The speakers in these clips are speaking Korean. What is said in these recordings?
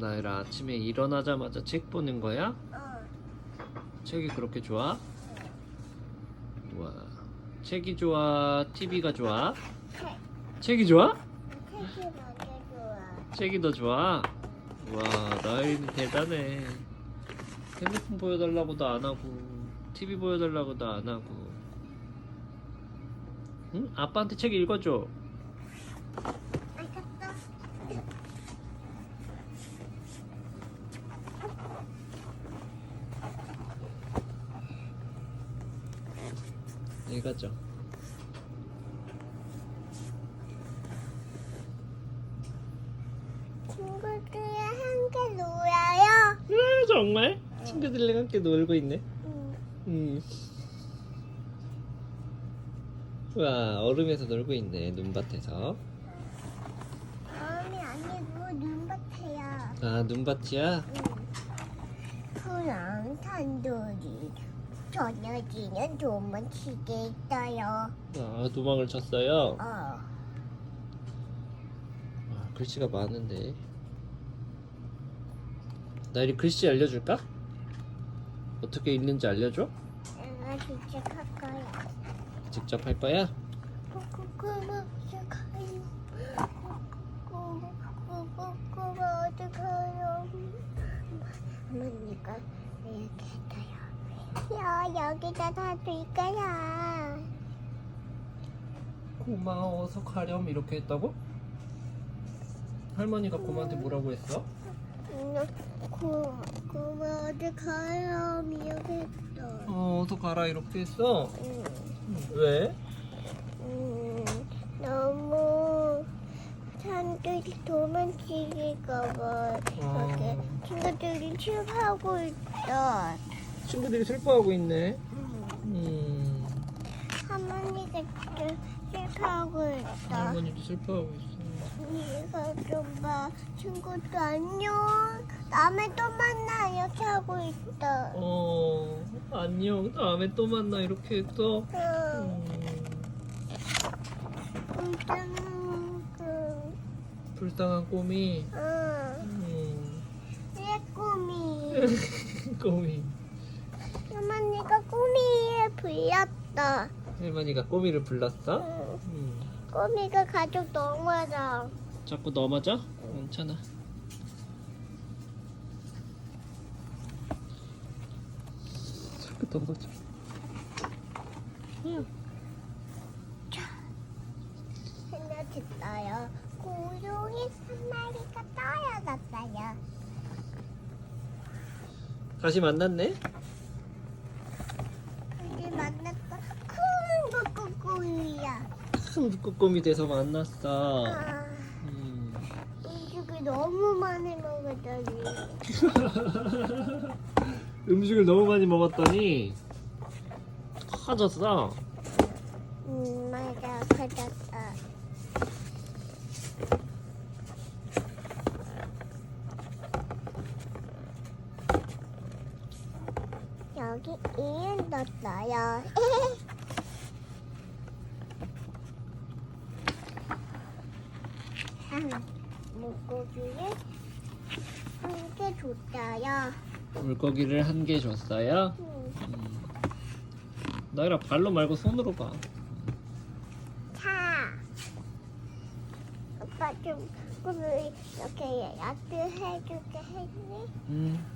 나이라 아침에 일어나자마자 책 보는 거야? 어. 책이 그렇게 좋아? 와, 책이 좋아? TV가 좋아? 책이 좋아? 책이 좋아. 책이 더 좋아? 와, 나이는 대단해. 핸드폰 보여달라고도 안 하고, TV 보여달라고도 안 하고. 응? 아빠한테 책 읽어줘. 읽어줘. 친구들이랑 함께 놀아요. 아, 정말? 친구들이랑 함께 놀고 있네. 응. 음. 와, 얼음에서 놀고 있네, 눈밭에서. 마음이 아니고 눈밭이야. 아, 눈밭이야? 응. 그랑 산돌이 저녁에는 도망치게 있어요. 아, 도망을 쳤어요. 어. 아, 글씨가 많은데. 나일이 글씨 알려줄까? 어떻게 읽는지 알려줘? 내가 진짜 할 거야. 직접 할 거야? 꼬꼬꼬마 여기다 놔둘 거야. 고마워서 가렴 이렇게 했다고? 할머니가 고모한테 뭐라고 했어? 고, 고마 어떡해요. 이렇게 했어. 어, 어서 가라 이렇게 했어? 응. 왜? 음, 너무 사람들이 도망치기가 어. 이렇게 친구들이 취업하고 있어. 친구들이 슬퍼하고 있네. 음, 음, 할머니가 좀 취업하고 있어. 할머니도 슬퍼하고 있어. 이거 좀 봐. 친구도 안녕. 다음에 또 만나. 이렇게 하고 있어. 어, 안녕. 다음에 또 만나 이렇게 했어. 응. 음, 불쌍한 꼬미. 응. 음, 내 꿈이. 꼬미. 불렸다. 할머니가 꼬미를 불렀어? 응. 음, 꼬미가 가족 넘어져. 자꾸 넘어져? 괜찮아. 자꾸 넘어져. 생각했어요. 고용이 한 마리가 떨어졌어요. 다시 만났네? 우리 만났어. 큰 거꾸꾸이야. 큰 북극곰이 돼서 만났어. 아, 음. 음식을 너무 많이 먹었더니. 음식을 너무 많이 먹었더니 커졌어. 음, 맞아. 커졌어. 여기 이름 넣었어요. 음, 물고기를 함께 줬어요. 물고기를 한 개 줬어요. 음, 음. 나이라 발로 말고 손으로 봐. 차. 오빠 좀 꿈을 이렇게 야트 해줄게 했니? 음.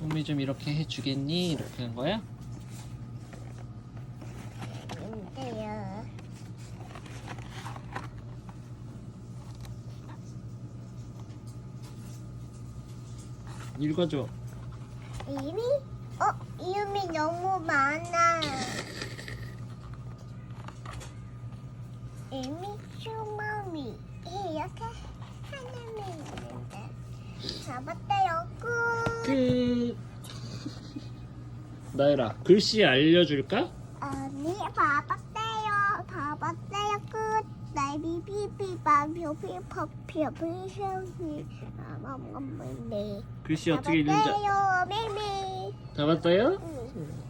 꿈이 좀 이렇게 해주겠니? 이렇게 한 거야? 근데요. 읽어줘. 이미? 어, 이름이 너무 많아. 이미 슈마미 이렇게 하나만 있는데 잡았대요 끝. 끝. 나이라 글씨 알려줄까? 언니 봐봤대요 끝. 날 비비비 바비비 퍼피 비셔비 아맘맘네 글씨 어떻게 읽는지 잡았어요? 응.